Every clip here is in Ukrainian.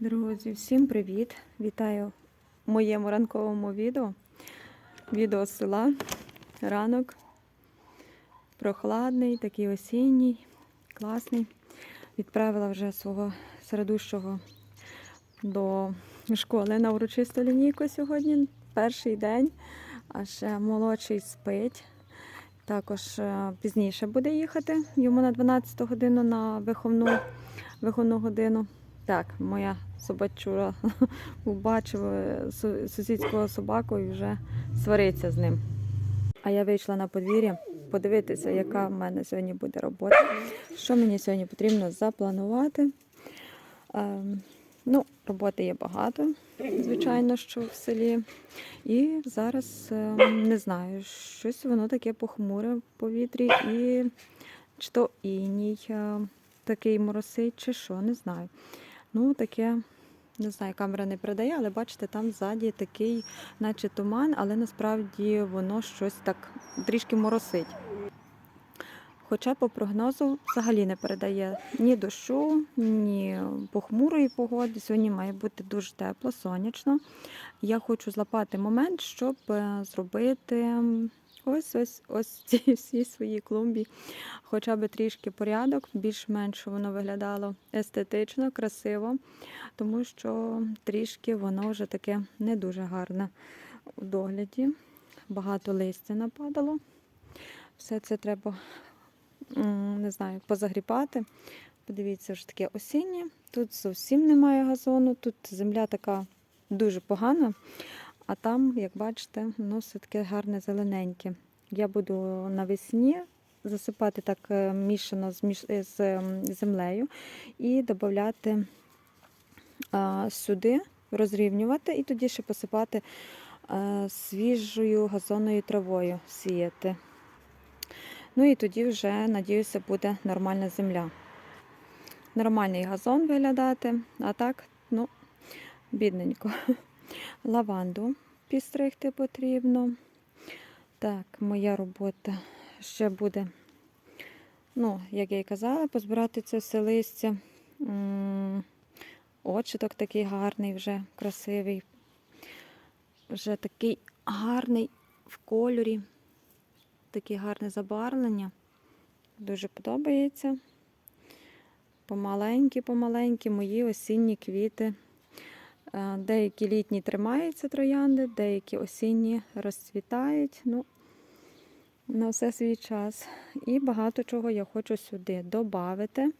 Друзі, всім привіт! Вітаю в моєму ранковому відео. Відео з села. Ранок. Прохладний, такий осінній, класний. Відправила вже свого середущого до школи на урочисту лінійку сьогодні. Перший день, а ще молодший спить. Також е, пізніше буде їхати. Йому на 12 годину на виховну, виховну годину. Так, моя собачура побачив сусідського собаку і вже свариться з ним. А я вийшла на подвір'я подивитися, яка в мене сьогодні буде робота. Що мені сьогодні потрібно запланувати. Ем, ну, роботи є багато, звичайно, що в селі. І зараз ем, не знаю, щось воно таке похмуре в повітрі, і чи то іній е, такий моросить, чи що, не знаю. Ну, таке, не знаю, камера не передає, але бачите, там ззаді такий, наче туман, але насправді воно щось так трішки моросить. Хоча по прогнозу взагалі не передає ні дощу, ні похмурої погоди. Сьогодні має бути дуже тепло, сонячно. Я хочу злапати момент, щоб е, зробити ось ось ось ці всі свої клумбі, хоча б трішки порядок, більш-менш воно виглядало естетично, красиво, тому що трішки воно вже таке не дуже гарне у догляді. Багато листя нападало. Все це треба, не знаю, позагрібати. Подивіться, вже таке осіннє. Тут зовсім немає газону, тут земля така дуже погана, а там, як бачите, воно все таке гарне зелененьке. Я буду навесні засипати так е, мішано з, е, ем, землею і додати сюди, розрівнювати і тоді ще посипати е, свіжою газонною травою сіяти. Ну і тоді вже, надіюся, буде нормальна земля. Нормальний газон виглядати, а так, ну, бідненько. Лаванду підстригти потрібно. Так, моя робота ще буде, ну, як я і казала, позбирати це все листя. Очіток такий гарний, вже красивий. Вже такий гарний в кольорі. Таке гарне забарвлення. Дуже подобається. Помаленькі, помаленькі мої осінні квіти. Е, Деякі літні тримаються троянди, деякі осінні розцвітають. Ну, на все свій час. І багато чого я хочу сюди додати.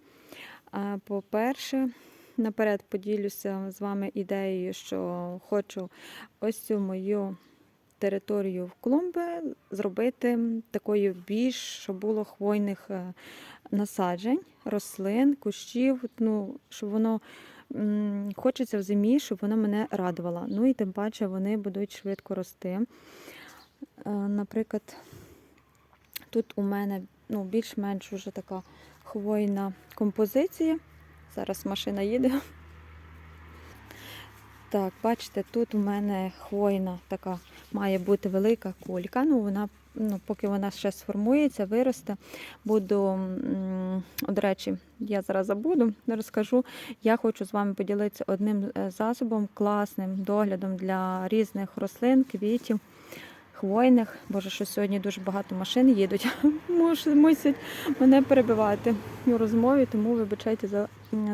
По-перше, наперед поділюся з вами ідеєю, що хочу ось цю мою територію в клумби зробити такою більш, щоб було хвойних е, насаджень, рослин, кущів, ну, щоб воно хочеться в зимі, щоб вона мене радувала. Ну і тим паче вони будуть швидко рости. Е, Наприклад, тут у мене ну, більш-менш вже така хвойна композиція. Зараз машина їде. Так, бачите, тут у мене хвойна така має бути велика кулька. Ну, вона, ну, поки вона ще сформується, виросте. Буду, до речі, я зараз забуду, розкажу. Я хочу з вами поділитися одним е, засобом, класним доглядом для різних рослин, квітів, хвойних. Боже, що сьогодні дуже багато машин їдуть. Мусять мене перебивати у розмові, тому вибачайте за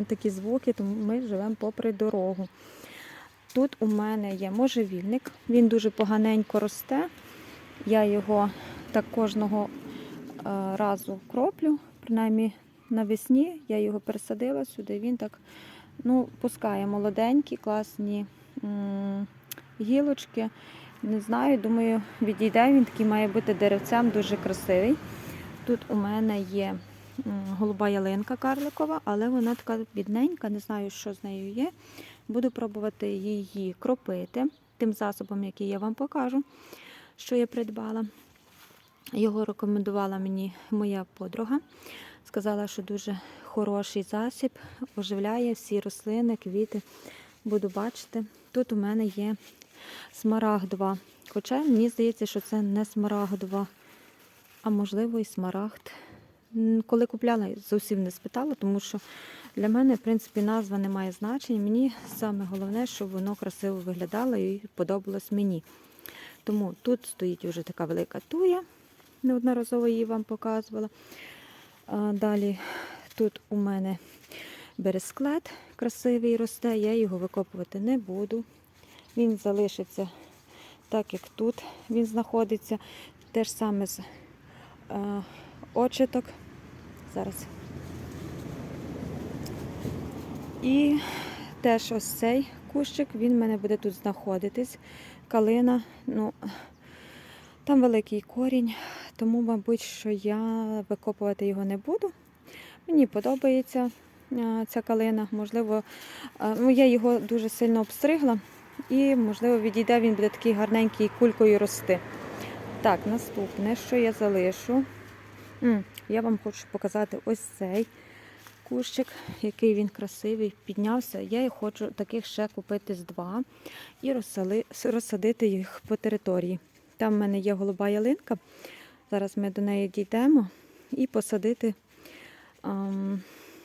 такі звуки, тому ми живемо попри дорогу. Тут у мене є можжевільник, він дуже поганенько росте. Я його так кожного е, разу кроплю, принаймні навесні я його пересадила сюди. Він так ну, пускає молоденькі, класні гілочки. Не знаю, думаю, відійде. Він такий має бути деревцем, дуже красивий. Тут у мене є голуба ялинка карликова, але вона така бідненька, не знаю, що з нею є. Буду пробувати її кропити тим засобом, який я вам покажу, що я придбала. Його рекомендувала мені моя подруга. Сказала, що дуже хороший засіб, оживляє всі рослини, квіти. Буду бачити. Тут у мене є смарагдова. Хоча мені здається, що це не смарагдова, а можливо і смарагд. Коли купляла, зовсім не спитала, тому що Для мене, в принципі, назва не має значення. Мені саме головне, щоб воно красиво виглядало і подобалось мені. Тому тут стоїть вже така велика туя, неодноразово її вам показувала. Далі тут у мене бересклет красивий росте, я його викопувати не буду. Він залишиться так, як тут він знаходиться. Те ж саме з е, очиток. Зараз. І теж ось цей кущик, він в мене буде тут знаходитись. Калина, ну, там великий корінь, тому, мабуть, що я викопувати його не буду. Мені подобається е, ця калина. Можливо, е, ну, я його дуже сильно обстригла і, можливо, відійде, він буде такий гарненький кулькою рости. Так, наступне, що я залишу. М, Я вам хочу показати ось цей кущик, який він красивий, піднявся. Я хочу таких ще купити з два і розсали- розсадити їх по території. Там в мене є голуба ялинка. Зараз ми до неї дійдемо і посадити, ам,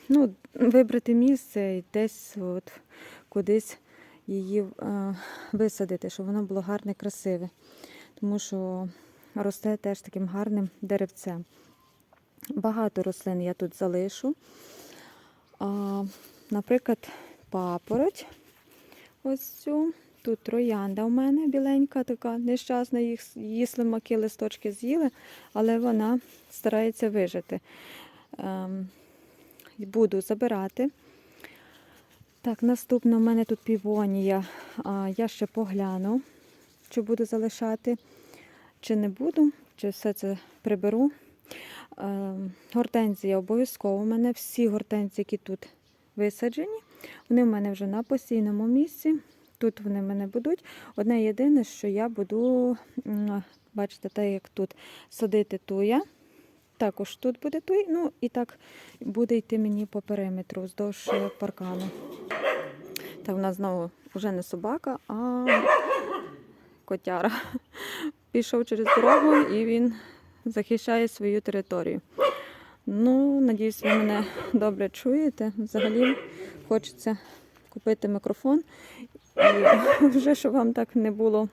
ну, вибрати місце і десь от, кудись її е, висадити, щоб воно було гарне, красиве. Тому що росте теж таким гарним деревцем. Багато рослин я тут залишу. Наприклад, папороть. Ось цю. Тут троянда у мене біленька, така нещасна, їх її слимаки листочки з'їли, але вона старається вижити. Ем, буду забирати. Так, наступно у мене тут півонія. А, я ще погляну, чи буду залишати, чи не буду, чи все це приберу. Ем, Гортензія обов'язково. У мене всі гортензії, які тут висаджені, вони в мене вже на постійному місці. Тут вони в мене будуть. Одне єдине, що я буду, бачите, так як тут садити туя. Також тут буде туй, ну і так буде йти мені по периметру вздовж е, паркану. Та в нас знову вже не собака, а котяра. Пішов через дорогу і він захищає свою територію. Ну, надіюсь, ви мене добре чуєте. Взагалі хочеться купити мікрофон. І вже щоб вам так не було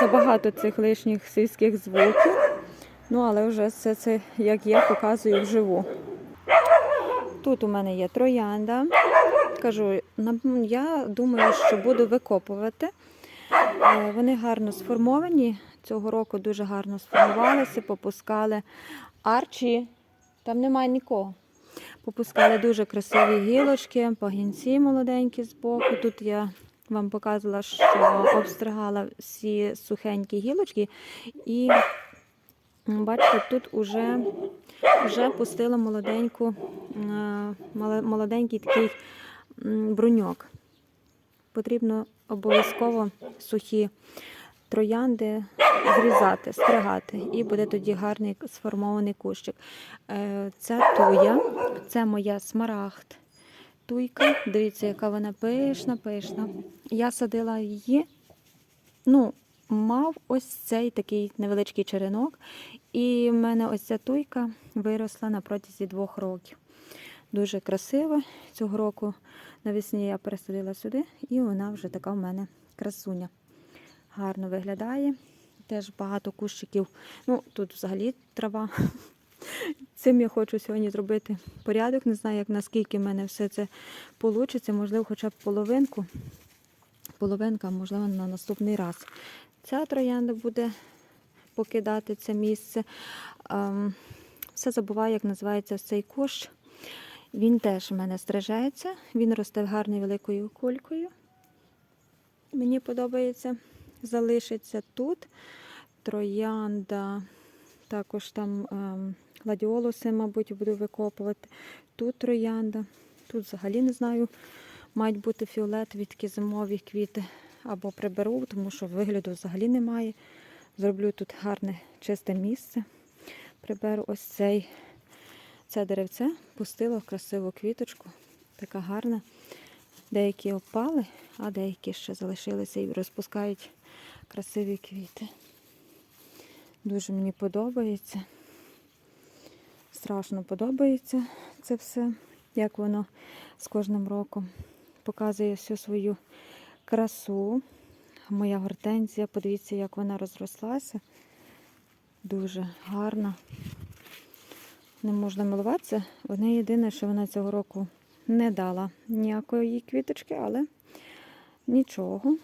забагато цих лишніх сільських звуків. Ну, але вже все це, як є, показую вживу. Тут у мене є троянда. Кажу, я думаю, що буду викопувати. Е, Вони гарно сформовані. Цього року дуже гарно сформувалися, попускали арчі. Там немає нікого. Попускали дуже красиві гілочки, пагінці молоденькі збоку. Тут я вам показувала, що обстригала всі сухенькі гілочки. І бачите, тут уже, вже пустила молоденьку, е, молоденький такий бруньок. Потрібно обов'язково сухі троянди зрізати, стригати, і буде тоді гарний сформований кущик. Е, Ця туя, це моя смарагд. Туйка, дивіться, яка вона пишна, пишна. Я садила її, ну, мав ось цей такий невеличкий черенок, і в мене ось ця туйка виросла на протязі двох років. Дуже красиво. Цього року навесні я пересадила сюди, і вона вже така в мене красуня. Гарно виглядає. Теж багато кущиків. Ну, тут взагалі трава. Цим я хочу сьогодні зробити порядок. Не знаю, як наскільки в мене все це вийде. Можливо, хоча б половинку. Половинка, можливо, на наступний раз. Ця троянда буде покидати це місце. Ем, все забуваю, як називається цей кущ. Він теж в мене стрижається. Він росте гарною великою кулькою. Мені подобається. Залишиться тут. Троянда, також там ем, гладіолуси, мабуть, буду викопувати. Тут троянда. Тут взагалі не знаю. Мають бути фіолетові такі зимові квіти. Або приберу, тому що вигляду взагалі немає. Зроблю тут гарне чисте місце. Приберу ось цей це деревце, пустила красиву квіточку, така гарна. Деякі опали, а деякі ще залишилися і розпускають красиві квіти. Дуже мені подобається. Страшно подобається це все. як воно з кожним роком показує всю свою красу. Моя гортензія, подивіться, як вона розрослася. Дуже гарна. Не можна милуватися. Одне єдине, що вона цього року не дала ніякої квіточки, але нічого.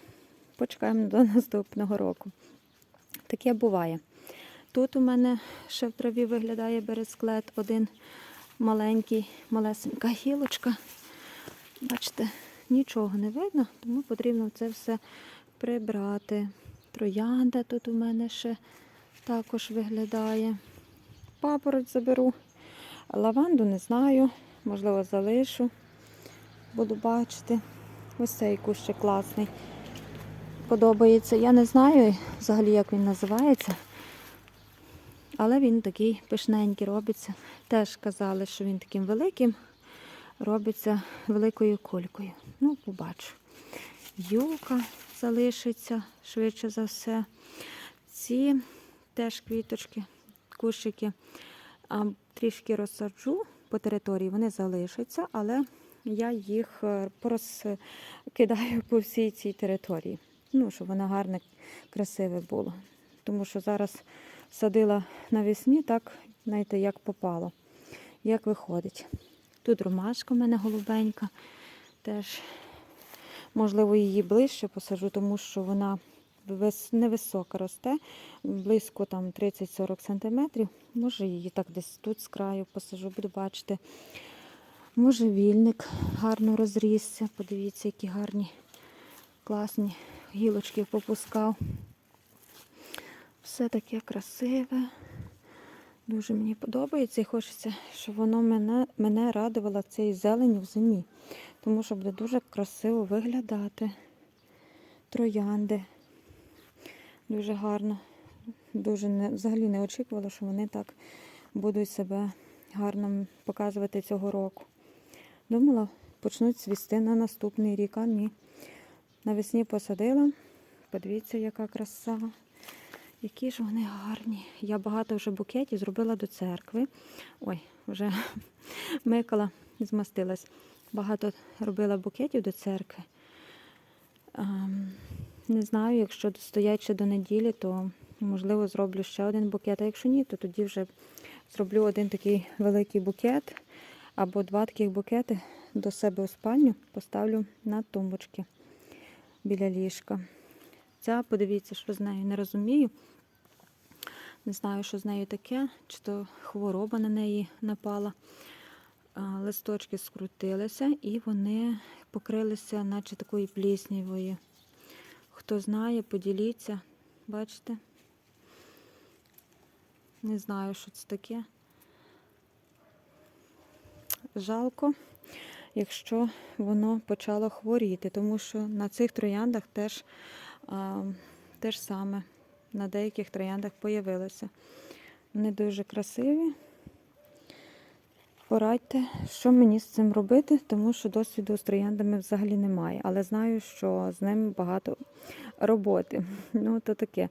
Почекаємо до наступного року. Таке буває. Тут у мене ще в траві виглядає бересклет, один маленький, малесенька гілочка. Бачите, нічого не видно, тому потрібно це все прибрати. Троянда тут у мене ще також виглядає. Папороть заберу. Лаванду не знаю, можливо, залишу. Буду бачити. Ось цей кущик класний. Подобається. Я не знаю взагалі, як він називається. Але він такий пишненький робиться. Теж казали, що він таким великим робиться великою кулькою. Ну, побачу. Юка залишиться швидше за все. Ці теж квіточки, кущики трішки розсаджу по території, вони залишаться, але я їх е, порозкидаю по всій цій території. Ну, щоб воно гарне, красиве було. Тому що зараз садила навесні, так, знаєте, як попало, як виходить. Тут ромашка в мене голубенька. Теж, можливо, її ближче посажу, тому що вона невисока росте, близько там 30-40 см. Може її так десь тут з краю посажу, буду бачити. Може вільник гарно розрісся. Подивіться, які гарні, класні гілочки попускав. Все таке красиве. Дуже мені подобається і хочеться, щоб воно мене, мене радувало цією зеленю в зимі. Тому що буде дуже красиво виглядати. Троянди. Дуже гарно. Дуже не, взагалі не очікувала, що вони так будуть себе гарно показувати цього року. Думала, почнуть цвісти на наступний рік, а ні. Навесні посадила. Подивіться, яка краса. Які ж вони гарні. Я багато вже букетів зробила до церкви. Ой, вже микала, змастилась. Багато робила букетів до церкви. Не знаю, якщо стоять ще до неділі, то можливо зроблю ще один букет. А якщо ні, то тоді вже зроблю один такий великий букет або два таких букети до себе у спальню, поставлю на тумбочки біля ліжка. Ця, подивіться, що з нею не розумію. Не знаю, що з нею таке, чи то хвороба на неї напала. Листочки скрутилися і вони покрилися, наче такою пліснявою. Хто знає, поділіться. Бачите? Не знаю, що це таке. Жалко, якщо воно почало хворіти, тому що на цих трояндах теж а, те ж саме. На деяких трояндах появилося. Вони дуже красиві. Порадьте, що мені з цим робити, тому що досвіду з трояндами взагалі немає. Але знаю, що з ними багато роботи. Ну, то таке,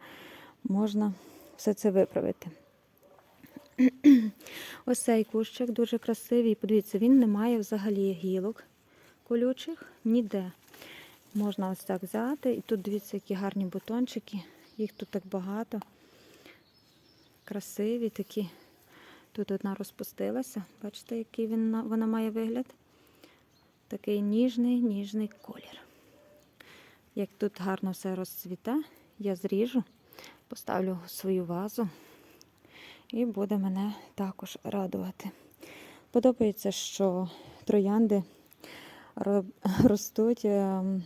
можна все це виправити. Ось цей кущик дуже красивий. Подивіться, він не має взагалі гілок колючих ніде. Можна ось так взяти. І тут дивіться, які гарні бутончики. Їх тут так багато. Красиві такі. Тут одна розпустилася. Бачите, який він, вона має вигляд? Такий ніжний, ніжний колір. Як тут гарно все розцвіте, я зріжу, поставлю свою вазу і буде мене також радувати. Подобається, що троянди ростуть, ем,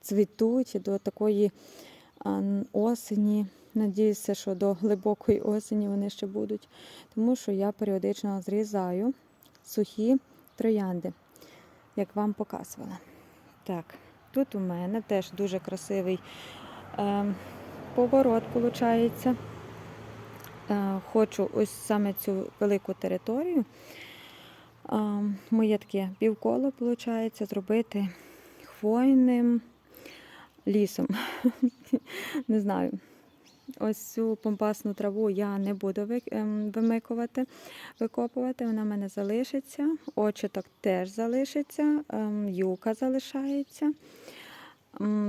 цвітуть до такої осені. Надіюся, що до глибокої осені вони ще будуть, тому що я періодично зрізаю сухі троянди, як вам показувала. Так, тут у мене теж дуже красивий е, поворот, виходить. Е, хочу ось саме цю велику територію. Е, моє таке півколо, виходить, зробити хвойним лісом. Не знаю. Ось цю помпасну траву я не буду ем, вимикувати, викопувати. Вона в мене залишиться. Очіток теж залишиться, ем, юка залишається.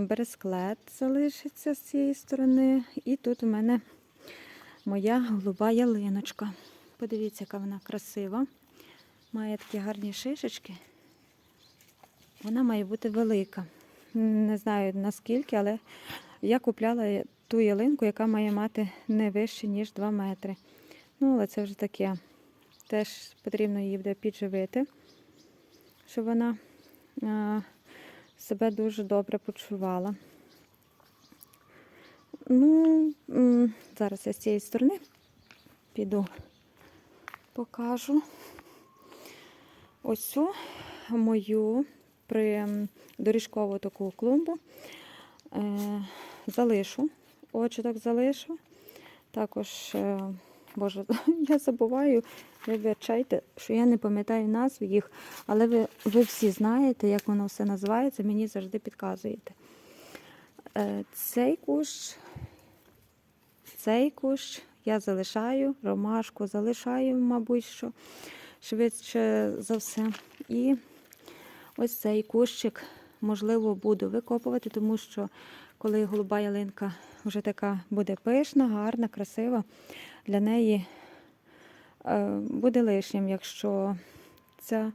Бересклет залишиться з цієї сторони. І тут у мене моя голуба ялиночка. Подивіться, яка вона красива. Має такі гарні шишечки. Вона має бути велика. Не знаю наскільки, але я купляла ту ялинку, яка має мати не вище, ніж 2 метри. Ну, але це вже таке. Теж потрібно її буде підживити, щоб вона а, себе дуже добре почувала. Ну, зараз я з цієї сторони піду, покажу ось цю мою при доріжкову таку клумбу. Е, залишу, очіток залишу. Також, е, боже, я забуваю, вибачайте, що я не пам'ятаю назв їх, але ви, ви всі знаєте, як воно все називається, мені завжди підказуєте. Е, цей кущ, цей кущ я залишаю, ромашку залишаю, мабуть, що швидше за все. І ось цей кущик, можливо, буду викопувати, тому що коли голуба ялинка вже така буде пишна, гарна, красива, для неї е, буде лишнім, якщо ця,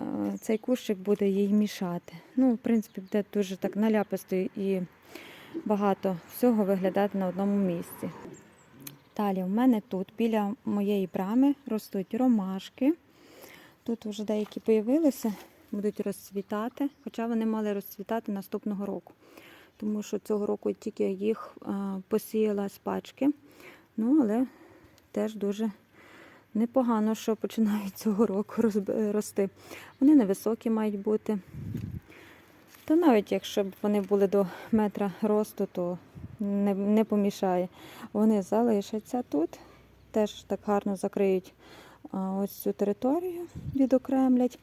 е, цей кущик буде їй мішати. Ну, в принципі, буде дуже так наляписто і багато всього виглядати на одному місці. Далі в мене тут біля моєї брами ростуть ромашки. Тут вже деякі появилися, будуть розцвітати, хоча вони мали розцвітати наступного року. Тому що цього року тільки їх е, посіяла з пачки. Ну, але теж дуже непогано, що починають цього року рости. Вони невисокі мають бути. Та навіть якщо б вони були до метра росту, то не, не помішає. Вони залишаться тут, теж так гарно закриють а, ось цю територію, відокремлять.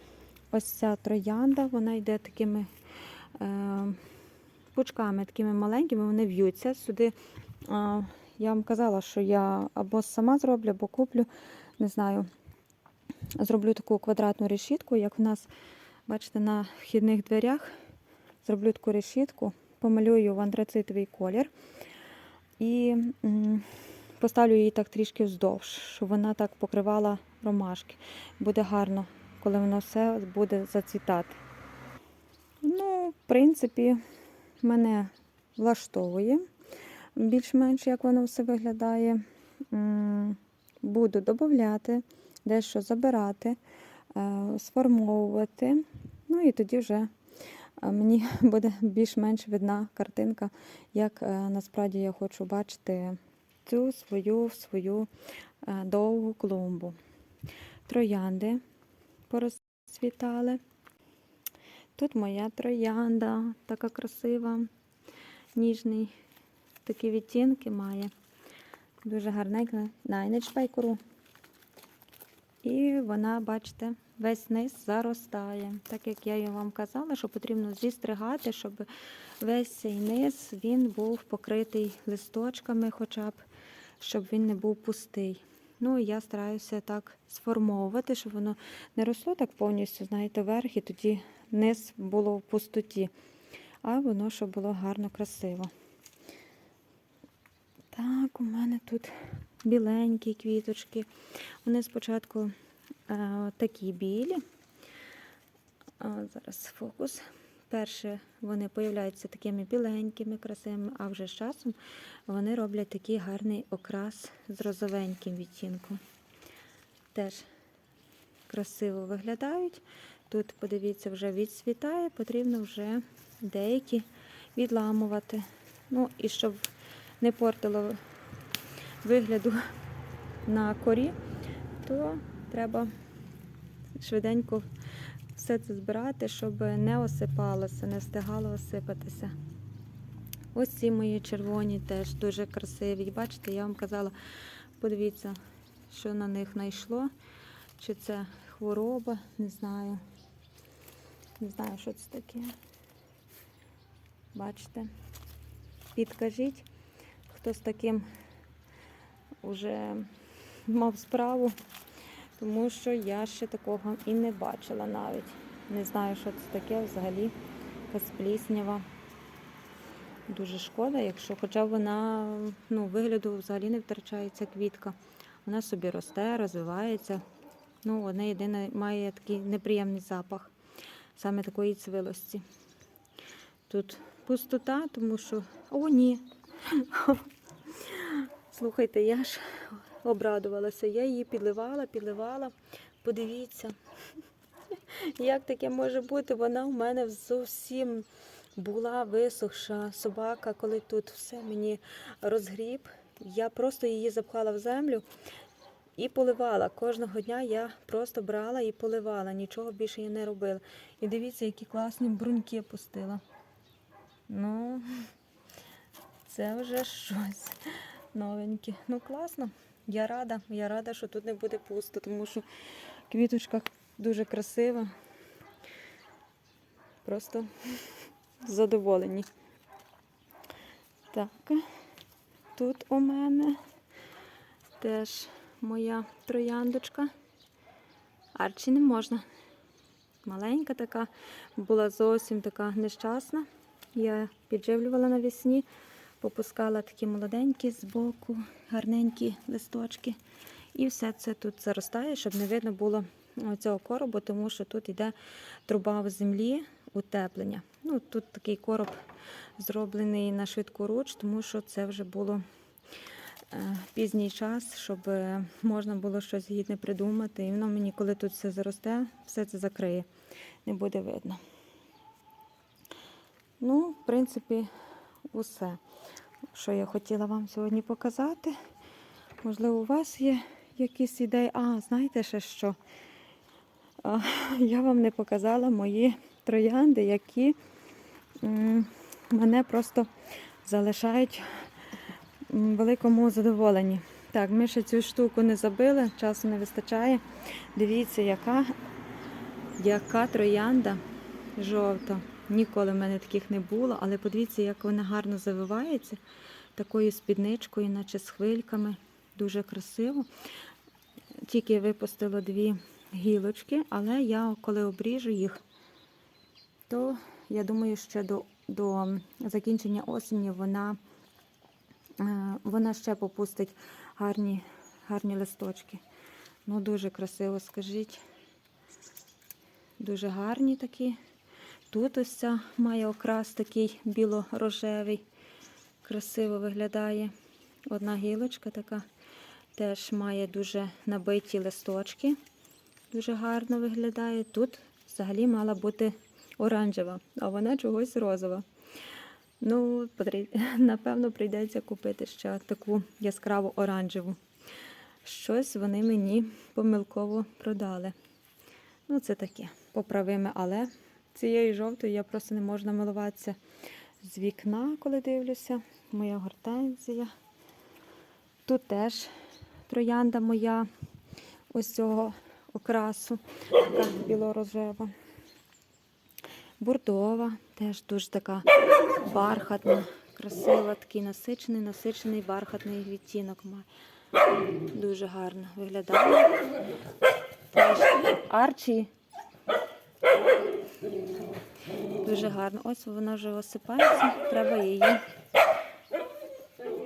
Ось ця троянда, вона йде такими е, пучками, такими маленькими, вони в'ються. Сюди я вам казала, що я або сама зроблю, або куплю, не знаю, зроблю таку квадратну решітку, як в нас, бачите, на вхідних дверях. Зроблю таку решітку, помалюю в антрацитовий колір і поставлю її так трішки вздовж, щоб вона так покривала ромашки. Буде гарно, коли воно все буде зацвітати. Ну, в принципі, мене влаштовує більш-менш, як воно все виглядає. Буду додати, дещо забирати, е, сформовувати. Ну і тоді вже мені буде більш-менш видна картинка, як е, насправді я хочу бачити цю свою свою е, довгу клумбу. Троянди порозцвітали. Тут моя троянда, така красива, ніжний, такі відтінки має. Дуже гарненька. Най, не. І вона, бачите, весь низ заростає. Так як я вам казала, що потрібно зістригати, щоб весь цей низ він був покритий листочками, хоча б, щоб він не був пустий. Ну, я стараюся так сформовувати, щоб воно не росло так повністю, знаєте, вверх, і тоді низ було в пустоті, а воно щоб було гарно, красиво. Так, у мене тут біленькі квіточки. Вони спочатку е, такі білі. А, зараз фокус. Перше вони появляються такими біленькими, красивими, а вже з часом вони роблять такий гарний окрас з розовеньким відтінком. Теж красиво виглядають. Тут, подивіться, вже відцвітає, потрібно вже деякі відламувати. Ну і щоб не портило вигляду на корі, то треба швиденько все це збирати, щоб не осипалося, не встигало осипатися. Ось ці мої червоні теж дуже красиві. Бачите, я вам казала, подивіться, що на них знайшло. Чи це хвороба, не знаю. Не знаю, що це таке. Бачите? Підкажіть, хто з таким вже мав справу, тому що я ще такого і не бачила навіть. Не знаю, що це таке взагалі. Якась. Дуже шкода, якщо хоча вона ну, вигляду взагалі не втрачається квітка. Вона собі росте, розвивається. Ну, одна єдина має такий неприємний запах саме такої цвилості. Тут пустота, тому що. О, ні. Слухайте, я ж обрадувалася. Я її підливала, підливала. Подивіться, як таке може бути? Вона у мене зовсім була висохша собака, коли тут все мені розгріб. Я просто її запхала в землю і поливала. Кожного дня я просто брала і поливала, нічого більше я не робила. І дивіться, які класні бруньки пустила. Ну, це вже щось новеньке. Ну, класно. Я рада. Я рада, що тут не буде пусто, тому що квіточка дуже красива. Просто задоволені. Так, тут у мене теж моя трояндочка. Арчі не можна. Маленька така, була зовсім така нещасна. Я підживлювала навесні, попускала такі молоденькі збоку, гарненькі листочки. І все це тут заростає, щоб не видно було цього коробу, тому що тут йде труба в землі, утеплення. Ну, тут такий короб зроблений на швидку руч, тому що це вже було пізній час, щоб е, можна було щось гідне придумати. І воно мені, коли тут все заросте, все це закриє, не буде видно. Ну, в принципі, усе, що я хотіла вам сьогодні показати. Можливо, у вас є якісь ідеї. А, знаєте ще що? Я вам не показала мої троянди, які мене просто залишають великому задоволенні. Так, ми ще цю штуку не забили, часу не вистачає. Дивіться, яка, яка троянда жовта. Ніколи в мене таких не було, але подивіться, як вона гарно завивається, такою спідничкою, наче з хвильками. Дуже красиво. Тільки випустила дві гілочки, але я коли обріжу їх, то я думаю, що до, до закінчення осені вона, вона ще попустить гарні, гарні листочки. Ну, дуже красиво, скажіть. Дуже гарні такі. Тут ось ця має окрас такий біло-рожевий. Красиво виглядає. Одна гілочка така теж має дуже набиті листочки. Дуже гарно виглядає. Тут взагалі мала бути оранжева, а вона чогось розова. Ну, напевно, прийдеться купити ще таку яскраву оранжеву. Щось вони мені помилково продали. Ну, це таке поправиме, але цією жовтою я просто не можу намилуватися з вікна, коли дивлюся. Моя гортензія. Тут теж троянда моя ось цього окрасу, така біло-рожева. Бурдова, теж дуже така бархатна, красива, такий насичений, насичений бархатний відтінок має. Дуже гарно виглядає. Арчі. Дуже гарно. Ось вона вже осипається, треба її.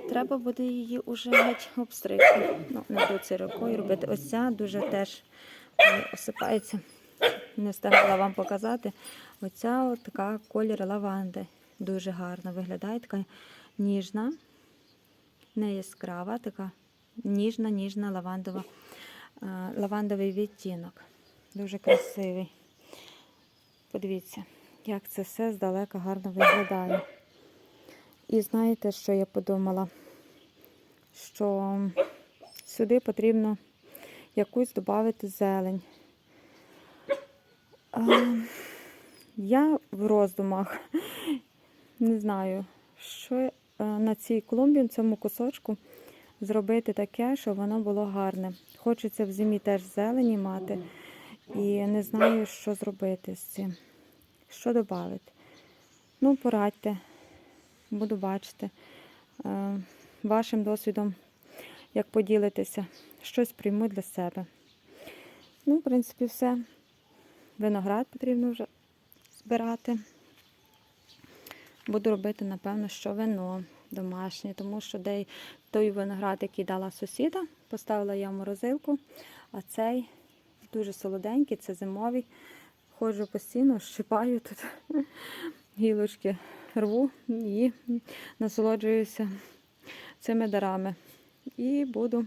Треба буде її уже геть обстригти. Ну, не буду це рукою робити. Ось ця дуже теж е, осипається. Не встигла вам показати. Оця от така колір лаванди. Дуже гарно виглядає, така ніжна, не яскрава, така ніжна, ніжна лавандова, е, лавандовий відтінок. Дуже красивий. Подивіться, як це все здалека гарно виглядає. І знаєте, що я подумала? Що сюди потрібно якусь додати зелень. А, я в роздумах не знаю, що е, на цій клумбі, в цьому кусочку зробити таке, щоб воно було гарне. Хочеться в зимі теж зелені мати. І не знаю, що зробити з цим. Що додати? Ну, порадьте, буду бачити. Е, вашим досвідом, як поділитеся, щось прийму для себе. Ну, в принципі, все. Виноград потрібно вже збирати. Буду робити, напевно, що вино домашнє, тому що де той виноград, який дала сусіда, поставила я в морозилку, а цей дуже солоденький, це зимовий. Ходжу постійно, щипаю тут гілочки, рву і насолоджуюся цими дарами. І буду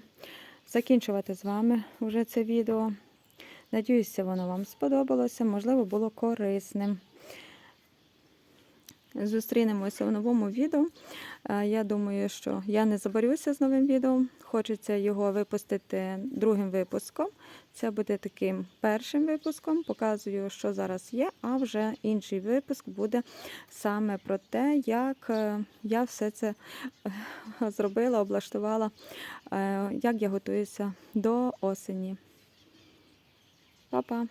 закінчувати з вами вже це відео. Надіюся, воно вам сподобалося, можливо, було корисним. Зустрінемося в новому відео. Е, Я думаю, що я не заборюся з новим відео. Хочеться його випустити другим випуском. Це буде таким першим випуском. Показую, що зараз є, а вже інший випуск буде саме про те, як е, я все це е, зробила, облаштувала, як я готуюся до осені. Па-па!